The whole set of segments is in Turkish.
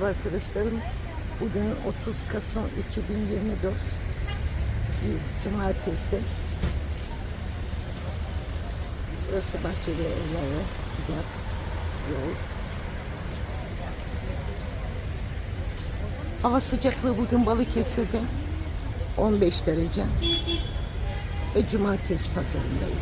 Merhaba arkadaşlarım. Bugün 30 Kasım 2024 bir Cumartesi. Burası Bahçeli Evleri Gider Yol. Hava sıcaklığı bugün Balıkesir'de 15 derece ve Cumartesi pazarındayım.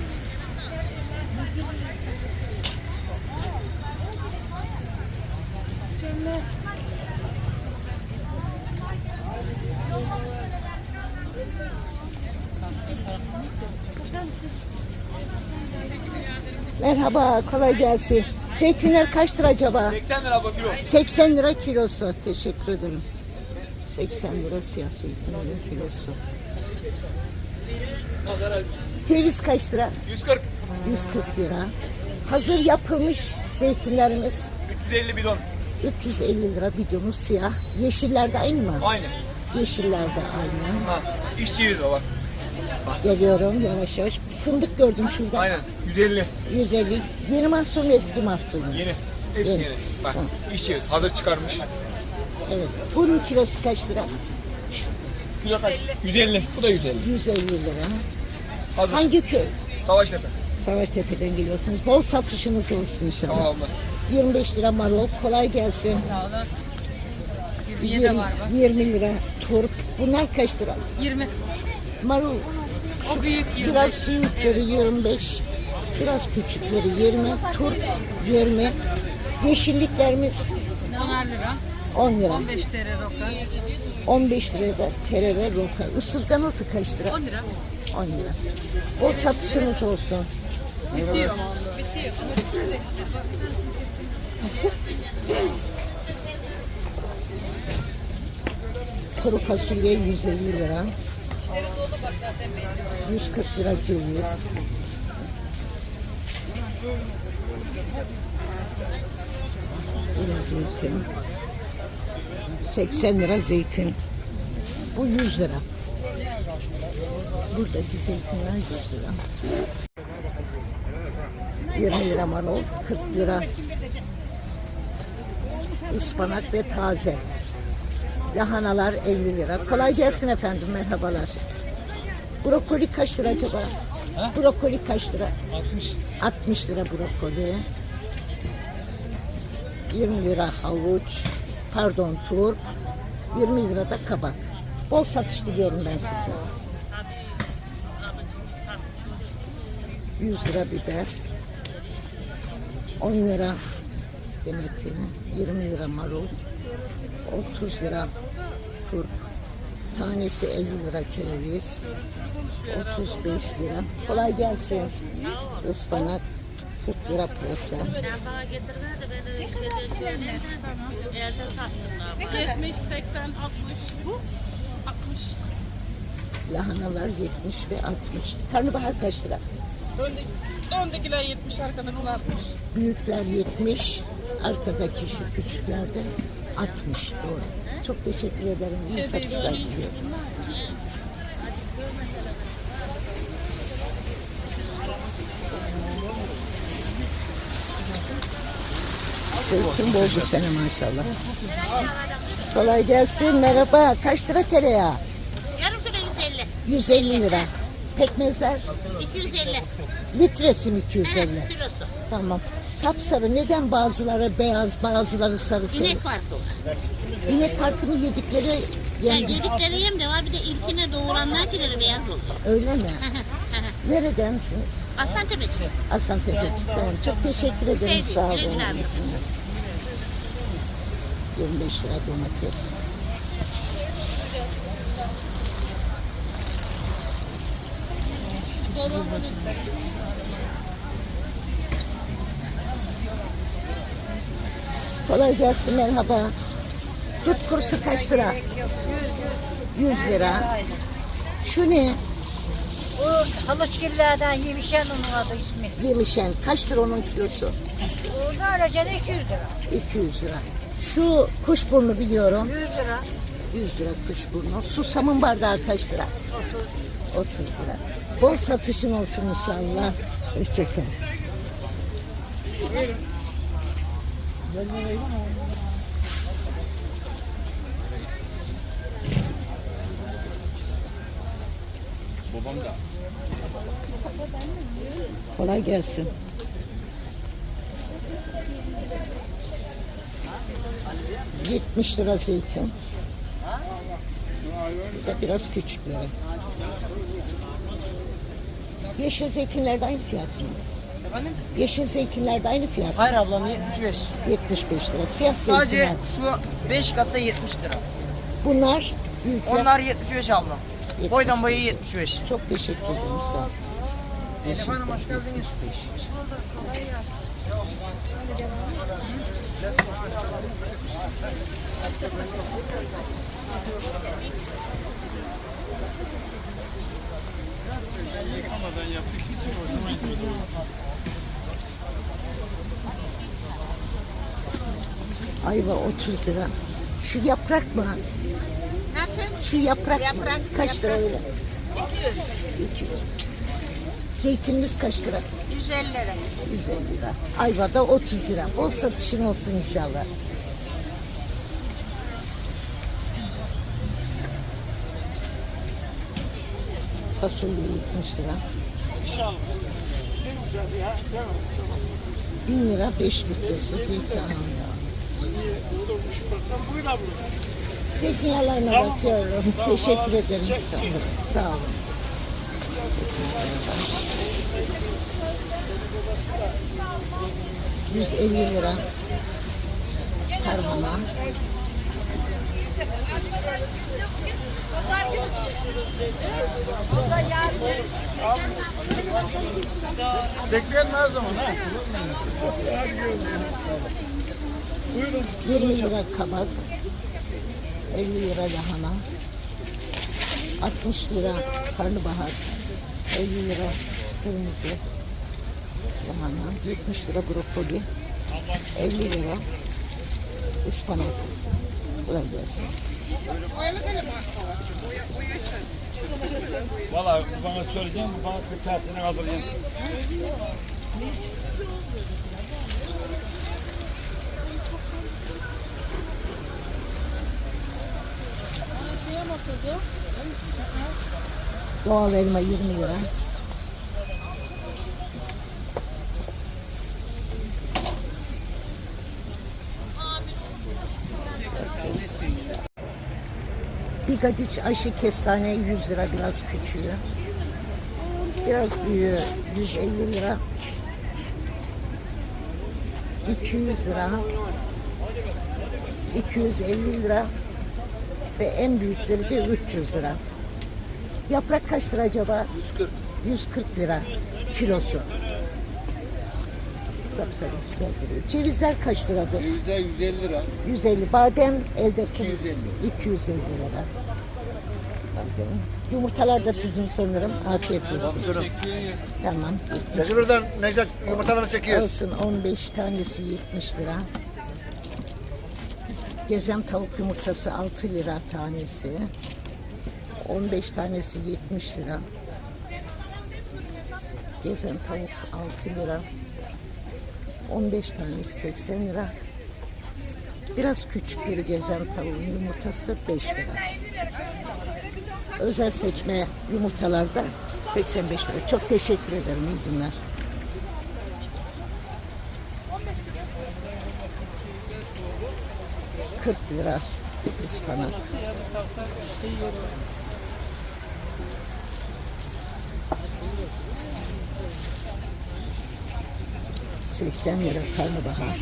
Merhaba, kolay gelsin. Zeytinler kaç lira acaba? 80 lira bakıyor. 80 lira kilosu. Teşekkür ederim. 80 lira siyah zeytinlerin kilosu. Ceviz kaç lira? 140. 140 lira. Hazır yapılmış zeytinlerimiz 350 bidon. 350 lira bidonu siyah. Yeşillerde aynı mı? Aynı. Yeşillerde aynı. Ha. İş ceviz o bak. Geliyorum yavaş yavaş. Fındık gördüm şurada. Aynen. 150. 150. Yeni mahsul mu eski mahsul mu? Yeni. Hepsi Yeni. yeni. Bak. Tamam. İş ceviz. Hazır çıkarmış. Evet. Bunun kilosu kaç lira? Kilo kaç? 150. Bu da 150. 150 lira. Hazır. Hangi köy? Savaştepe. Savaştepe'den geliyorsunuz. Bol satışınız olsun inşallah. Tamam abla. 25 lira marul. Kolay gelsin. Sağ olun. 20'ye de var bak. 20 lira turp. Bunlar kaç lira? 20. Marul. O büyük 25. Biraz büyükleri 25. Biraz küçükleri 20. Turp 20. Yeşilliklerimiz 10'ar lira. 10 lira. 15 TL roka. 15 lirada tere ve roka. Isırgan otu kaç lira? 10 lira. 10 lira. Bol satışınız olsun. Bitiyor. Bitiyor. Kuru fasulye 150 lira. İşleri dolu bak zaten belli. 140 lira ceviz. Yine zeytin. 80 lira zeytin. Bu 100 lira. Buradaki zeytinler 100 lira. 20 lira marul, 40 lira ıspanak ve taze. Lahanalar 50 lira. Kolay gelsin efendim, merhabalar. Brokoli kaç lira acaba? Brokoli kaç lira? 60. 60 lira brokoli. 20 lira havuç. Pardon turp. 20 lira da kabak. Bol satış diliyorum ben size. 100 lira biber. 10 lira demetin. 20 lira marul. 30 lira turp. Tanesi 50 lira kereviz. 35 lira. Kolay gelsin. Ispanak 40 lira pırasa. Ben bana getirdiler de de. Evde sattım daha. 70, 80, 60. Bu 60. Lahanalar 70 ve 60. Karnabahar kaç lira? Öndekiler 70, arkadakiler 60. Büyükler 70, arkadaki şu küçüklerde 60. Doğru. Çok teşekkür ederim. İyi satışlar diliyorum. Zeytin bol bu sene maşallah. Kolay gelsin. Merhaba. Kaç lira tereyağı? Yarım kilo 150. 150 lira. Pekmezler 250. litresi mi 250? Evet, kilosu. Tamam. Sapsarı neden bazıları beyaz bazıları sarı? İnek farkı var. İnek farkını yedikleri Yani yani yedikleri yem de var bir de ilkine doğuranlarkileri beyaz oluyor. öyle mi? Neredensiniz? Aslan tepesi. Aslan Tepecik. Tamam. Çok teşekkür ederim. Sağ olun. güle güle abi. 25 lira domates. Kolay gelsin merhaba. Dut kurusu kaç lira? 100 lira. Şu ne? Bu halıçgillerden yemişen onun adı ismi. Yemişen. Kaç lira onun kilosu? Orada alacaksın 200 lira. 200 lira. Şu kuşburnu biliyorum. 100 lira. 100 lira kuşburnu. Susamın bardağı kaç lira? 30 lira. Bol satışın olsun inşallah. Hoşçakalın. Babam da. Kolay gelsin. Gitmiş lira zeytin. Bir de biraz küçükleri. Yeşil zeytinlerde aynı fiyat mı? Efendim? Yeşil zeytinlerde aynı fiyat. Hayır ablam 75. 75 lira. Siyah Sadece zeytinler. şu 5 kasa 70 lira. Bunlar büyükler. Onlar 75 ablam. Boydan boya 75. Çok teşekkür ederim sağ ol. Efendim hoş geldiniz. Ayva 30 lira. Şu yaprak mı? Nasıl? Şu yaprak, mı? Yaprak, Kaç lira yaprak. öyle? 200. 200. Zeytininiz kaç lira? 150 lira. 150 lira. Ayva da 30 lira. Bol satışın olsun inşallah. Fasulye 70 lira. İnşallah. 1000 lira 5 litresi zeytinyağı. Zeytinyağlarına bakıyorum. Teşekkür ederim. Sağ olun. Sağ olun. 150 lira tarhana. Bekleyen her zaman ha. 20 lira kabak. 50 lira lahana. 60 lira karnabahar. 50 lira kırmızı lahana. 70 lira brokoli. 50 lira ıspanak. Kolay gelsin. Valla bana söyleyeceğim, bana bir tersine hazırlayacağım. Doğal elma 20 lira. Gadiç ayşe kestane 100 lira biraz küçüğü. Biraz büyüğü 150 lira. 200 lira. 250 lira. Ve en büyükleri de 300 lira. Yaprak kaç lira acaba? 140. 140 lira kilosu. Sapsarı güzel duruyor. Cevizler kaç liradır? Yüzde 150 lira. 150. Badem elde 250. 250 lira. Yumurtalar da sizin sanırım. Afiyet olsun. Tamam. Çekil oradan Necdet yumurtaları çekiyoruz. Olsun 15 tanesi 70 lira. Gezen tavuk yumurtası 6 lira tanesi. 15 tanesi 70 lira. Gezen tavuk 6 lira. 15 tanesi 80 lira. Biraz küçük bir gezen tavuğun yumurtası 5 lira. Özel seçme yumurtalarda 85 lira. Çok teşekkür ederim. İyi günler. Kırk lira ıspanak. Seksen lira karnabahar.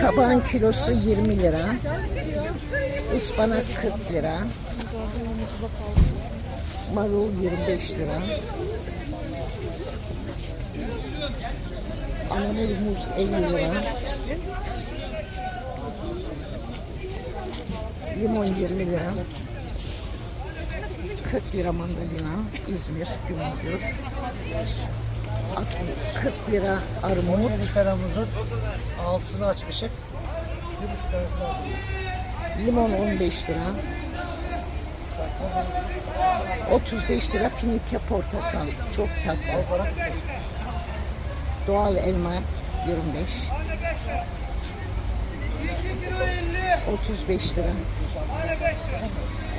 Kabağın kilosu 20 lira. Ispanak 40 lira. Marul 25 lira. Anamur muz 50 lira. Limon 20 lira. 40 lira mandalina. İzmir, Güngör. 40 lira armut. Bir karamuzun altısını açmışık. Bir buçuk tanesini aldım. Limon 15 lira. 35 lira finike portakal. Çok tatlı. Doğal elma 25. 35 lira. 35 lira.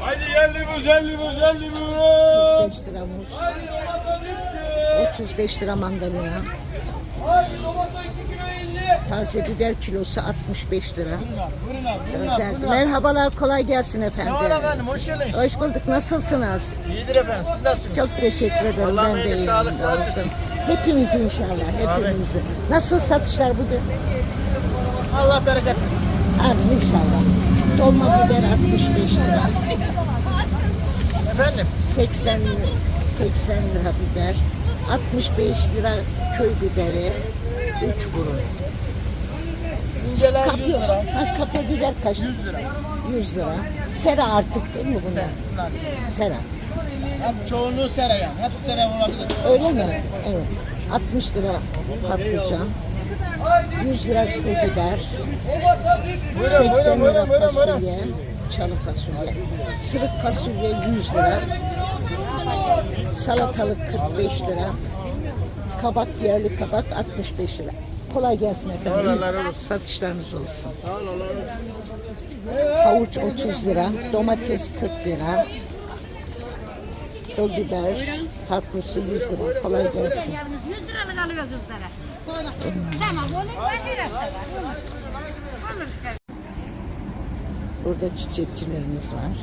Haydi yerli muz, yerli muz, yerli muz. 45 lira muz. 35 lira mandalina. Taze biber kilosu 65 lira. Güzel. Merhabalar, kolay gelsin efendim. Ne var efendim, hoş geldiniz. Hoş bulduk. Nasılsınız? İyidir efendim. Siz nasılsınız? Çok teşekkür ederim. Allah'ın ben de iyiyim. sağlık, sağ sıhhat olsun. Hepimiz inşallah, hepimizi. Nasıl satışlar bugün? Allah bereket versin. Amin inşallah. Dolma biber 65 lira. Efendim? 80 lira, 80 lira biber. 65 lira köy biberi. 3 burun. İnceler 100 Kapya, lira. ha, kapya biber kaç? 100 lira. 100 lira. Sera artık değil mi bunlar? Bunlar. Sera. Hep çoğunluğu sera yani. Hepsi sera olabilir. Öyle mi? Evet. 60 lira patlıcan. 100 lira biber. 80 lira fasulye. Çalı fasulye. Sırık fasulye 100 lira. Salatalık 45 lira. Kabak yerli kabak 65 lira. Kolay gelsin efendim. Satışlarınız olsun. Havuç 30 lira, domates 40 lira. Pul biber tatlısı 100 lira. Kolay gelsin. 100 liralık alıyor kızlara. Tamam onu 10 lira var. Olur sen. Burada çiçekçilerimiz var.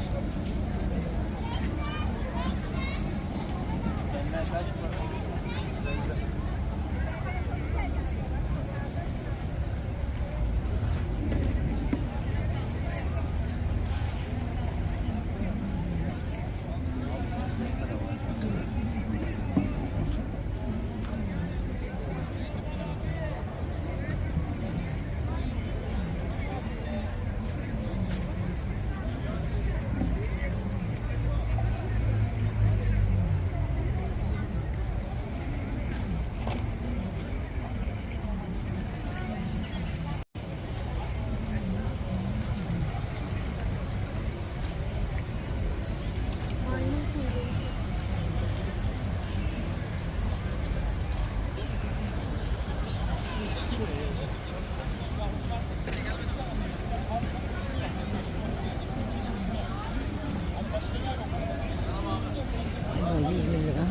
Bunlar 20 lira.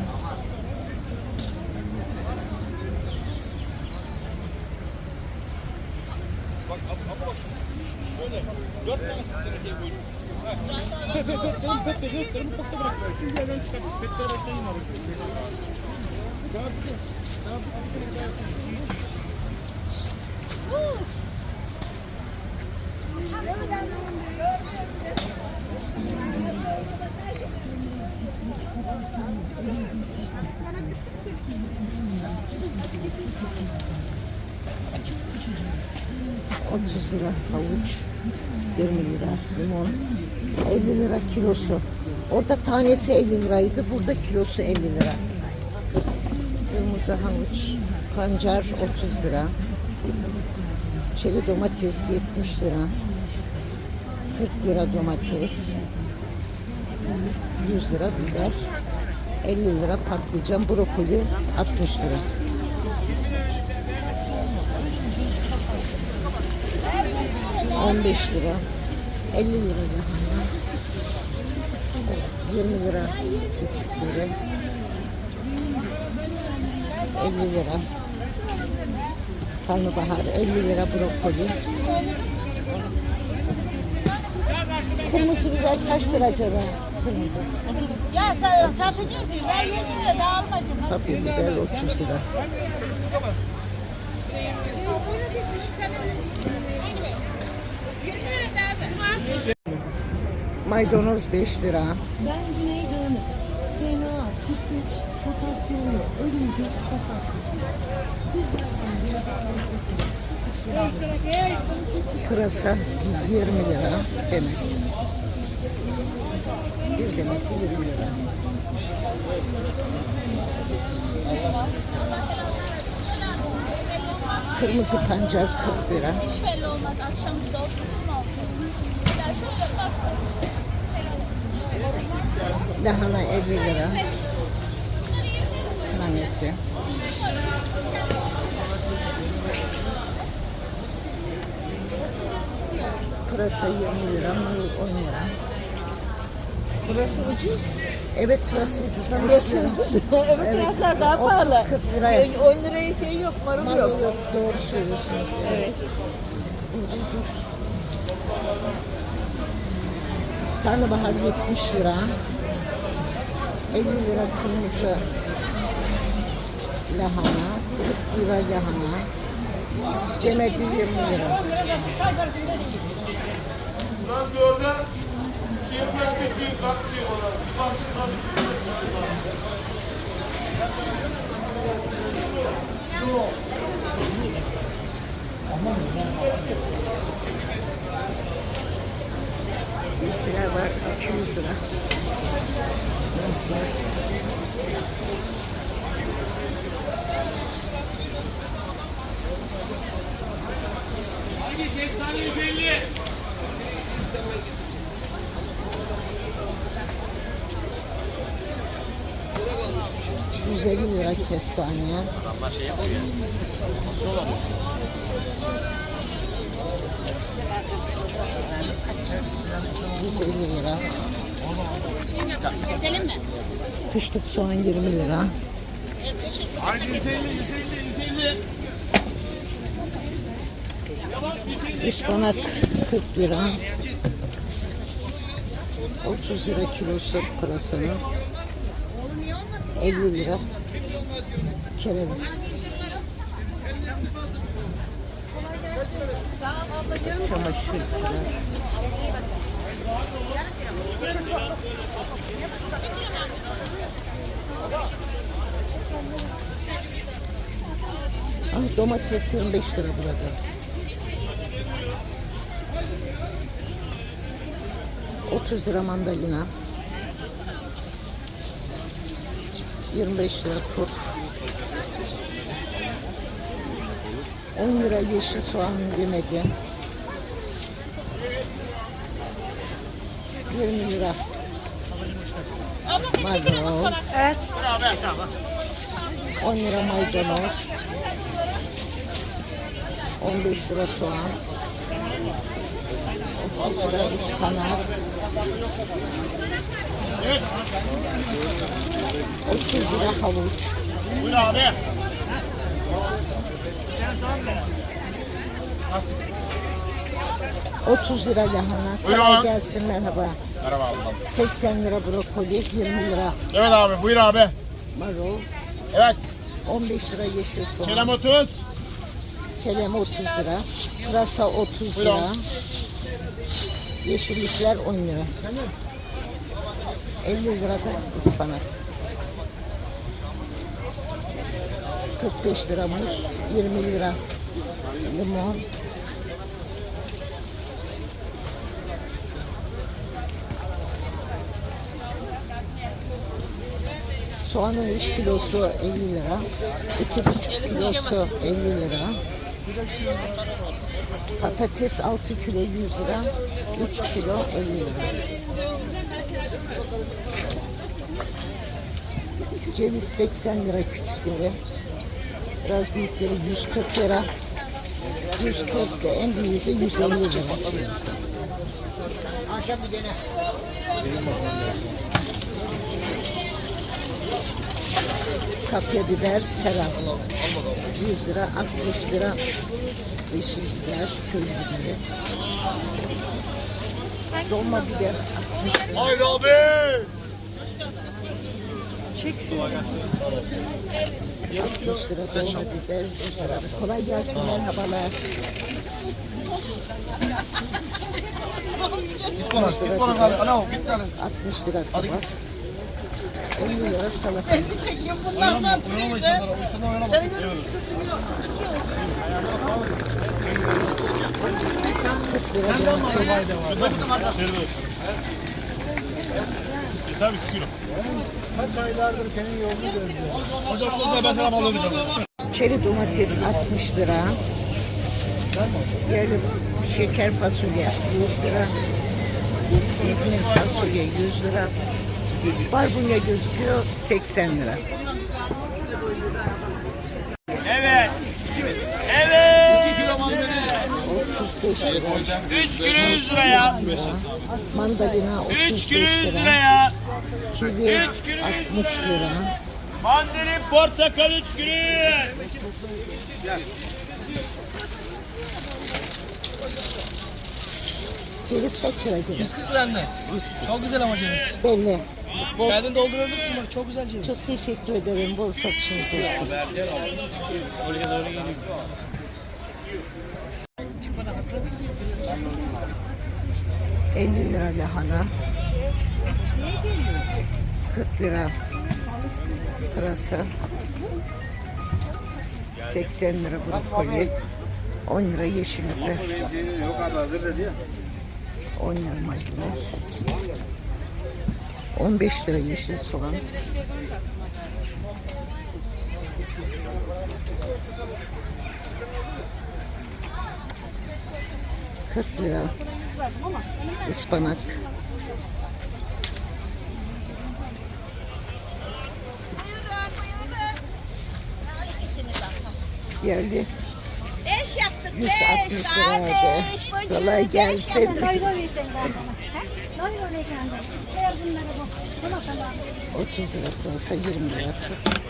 Otuz lira havuç, 20 lira limon, 50 lira kilosu. Orada tanesi 50 liraydı, burada kilosu 50 lira. Kırmızı havuç, pancar 30 lira. Çeri domates 70 lira. 40 lira domates. 100 lira biber. 50 lira patlıcan, brokoli 60 lira. On beş lira, 50 lira lahana, 20 lira küçükleri, 50 lira karnabahar, 50 lira brokoli. Kırmızı biber kaç lira acaba? Kırmızı. Ya satıcı. Ben 20 lira daha almadım. Kapya biber 30 lira. Maydanoz 5 lira. Ben Güneydoğan'ı. Sena, Kıbrıs, Potasyum, Pırasa 20 lira demet. Bir demeti 20 lira. Kırmızı pancar 40 lira. Hiç belli olmaz. Akşamımızda otururuz mu Ya şöyle bak. Lahana 50 lira. Tanesi. Pırasa 20 lira, marul 10 lira. Burası ucuz. Evet pırasa ucuz. lan Burası lira. ucuz. Öbür Evet. taraflar daha 30, pahalı. 40 liraya. 10 liraya şey yok, marul Marul yok. yok. Doğru söylüyorsunuz. Evet. Ucuz. Karnabahar 70 lira. 50 lira kırmızı lahana. 40 lira lahana. Demedi 20 lira. Lan bir orada şey bırak bir bak diyor ona. Bir bak, bir bak. Giysiler var 200 lira. Montlar. Hangi 80 150? 150 lira kestane. Adamlar 150 lira. Keselim mi? Kışlık soğan 20 lira. Evet, teşekkür Hangi 150 150 150? Ispanak 40 lira. 30 lira kilosu pırasanın. 50 lira kereviz. Çamaşırcılar. Ah, domates 25 lira burada. 30 lira mandalina. 25 lira tut. 10 lira yeşil soğan yemedi. 20 lira. Marul. Evet. 10 lira maydanoz. 15 lira soğan. 30 lira ıspanak. 30 lira havuç. Buyur abi. 30 lira lahana. Buyurun. Kolay gelsin merhaba. Merhaba ablam. 80 lira brokoli, 20 lira Evet abi buyur abi. marul, Evet. 15 lira yeşil soğan. Kelem 30. Kelem 30 lira. Pırasa 30 Buyurun. lira. Yeşillikler 10 lira. 50 lira da ıspanak. 45 lira muz, 20 lira limon. Soğanın 3 kilosu 50 lira. 2,5 kilosu 50 lira. Patates 6 kilo 100 lira. 3 kilo 50 lira. Ceviz 80 lira küçükleri. Biraz büyükleri 140 lira. 140 da en büyüğü de 150 lira. Akşam bir dene. Kapya biber, serap. 100 lira, 60 lira. Yeşil biber, köy biberi. Dolma biber 60 lira. Haydi abi. Çek şunu. 60 lira dolma biber, 100 lira. Kolay gelsin merhabalar. Git konuş. Git konuş abi. Alo git konuş. 60 lira kabak. 50 lira salata. Oynama insanlara. Uyusana oynama. Evet. 40 lira domates. Yeter bir kilo. Kaç aylardır senin yolunu gözlüyor. Hocam da ben sana mal vereceğim. Çeri domates 60 lira. Yerli şeker fasulye 100 lira. İzmir fasulye 100 lira. Barbunya gözüküyor 80 lira. Evet. Evet. 35 lira. 3 kilo 100 lira ya. Mandalina 3 35 kilo 100 lira lira. ya. Kivi Üç kilo 60 lira. Mandalin portakal 3 kilo 100. Ceviz kaç lira ceviz? 140 lira anne. Çok güzel ama ceviz. Belli. Kendin doldurabilirsin bak çok güzel ceviz. çok teşekkür ederim. Bol satışınız olsun. ...50 lira lahana... ...40 lira... ...pırasa... ...80 lira brokoli... ...10 lira yeşil biber... ...10 lira maydanoz... 15 lira yeşil soğan. Kırk lira ıspanak. Yerli Beş yaptık 160 liraydı. Kolay gelsin. 30 lira pırasa 20 lira tut.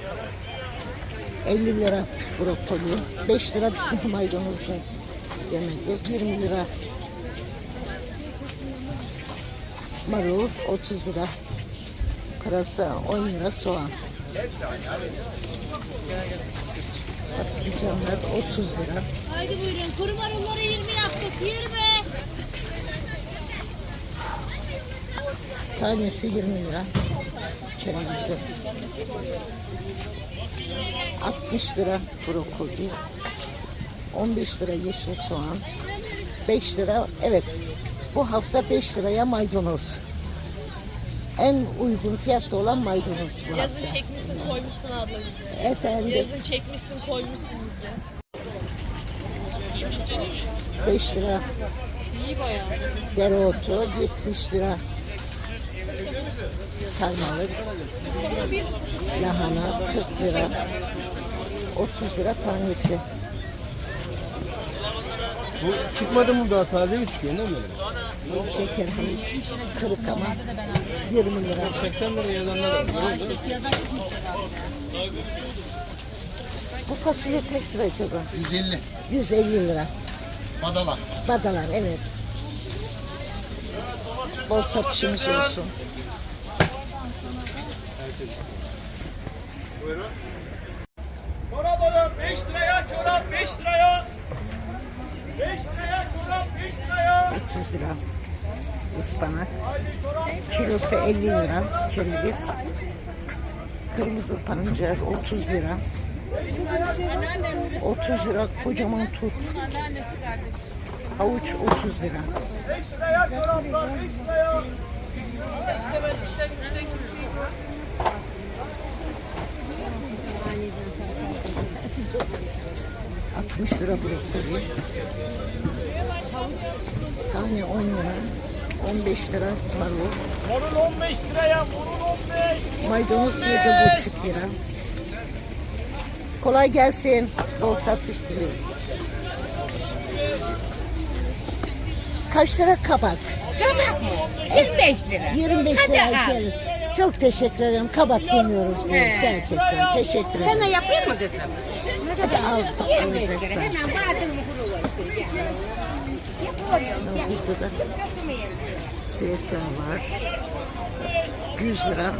50 lira brokoli, 5 lira maydanozlu yemek, 20 lira marul, 30 lira pırasa, 10 lira soğan. Patlıcanlar 30 lira. Haydi buyurun. Kuru marulları 20 yaptık. 20. Tanesi 20 lira. Kerevizi. 60 lira brokoli. 15 lira yeşil soğan. 5 lira evet. Bu hafta 5 liraya maydanoz. En uygun fiyatta olan maydanoz bu Yazın hafta. çekmişsin koymuşsun abla bize. Efendim Yazın çekmişsin koymuşsun bize. 5 lira İyi bayağı. dereotu 70 lira sarmalık lahana 40 lira 30 lira tanesi Bu çıkmadı mı daha taze mi çıkıyor ne böyle? şeker havuç kırık ama 20 lira 80 lira yazanlar var. bu fasulye kaç lira acaba 150. 150 lira Badala. badalar evet bol satışımız olsun Çorap alın 5 liraya çorap 5 liraya. 5 liraya çorap 5 liraya. 30 lira ıspanak kilosu 50 lira kereviz. Kırmızı pancar 30 lira. 30 lira kocaman tut. Havuç 30 lira 5 liraya çoraplar 5 liraya. 60 lira brokoli tane 10 lira 15 lira marul Morun 15 liraya morun 15. maydanoz 7,5 lira kolay gelsin bol satış diliyorum kaç lira kabak Kabak mı? 25 lira. 25 Hadi lira al. Çok teşekkür ederim. Kabak yemiyoruz biz He. gerçekten. Teşekkür ederim. Sana yapayım mı kızım? Hadi al 25 lira. alacaksan. Hemen badem kuru olsun. Yapıyorum. Burada da zeytin var. 100 lira.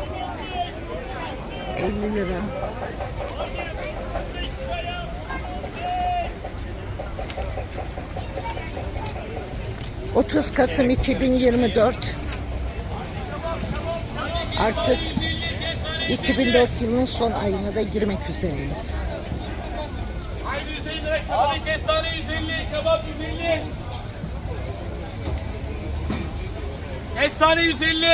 50 lira. ...30 Kasım 2024... ...artık 2004 yılının son ayına da girmek üzereyiz. Haydi 150 lira kebap. Kestane 150, kebap 150. Kestane 150.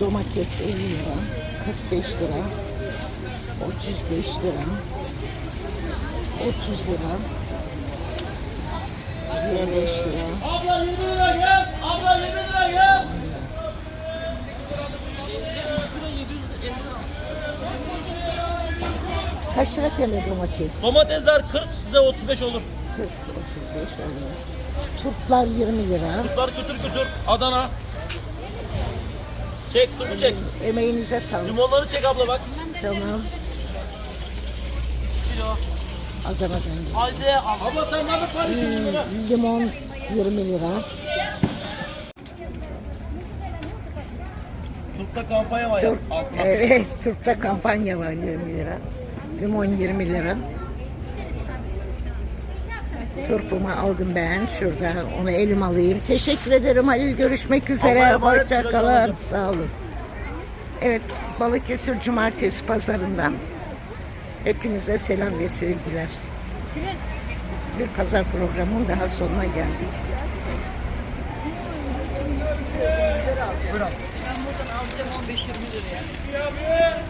Domates 50 lira, 45 lira, 35 lira, 30 lira, 25 lira, Abla 20 lira gel. Abla 20 lira gel. Kaç lira TL domates? Domatesler 40 size 35 olur. 40, 35 oluyor. Turplar 20 lira. Kurtlar götür götür. Adana. Çek turpu çek. Emeğinize sağlık. Limonları çek abla bak. Tamam. Adana'dan geldi. Haydi abla sen ne yapıyorsun? Limon 20 lira. Turpta kampanya var ya. Evet, Turp'ta kampanya var 20 lira. Limon 20 lira. Turpumu aldım ben şurada. Onu elim alayım. Teşekkür ederim Halil. Görüşmek üzere. Allah'a emanet, Hoşça güle kalın. güle. Sağ olun. Evet, Balıkesir Cumartesi Pazarından hepinize selam ve sevgiler. Bir pazar programının daha sonuna geldik. Ben buradan alacağım 15-20 liraya.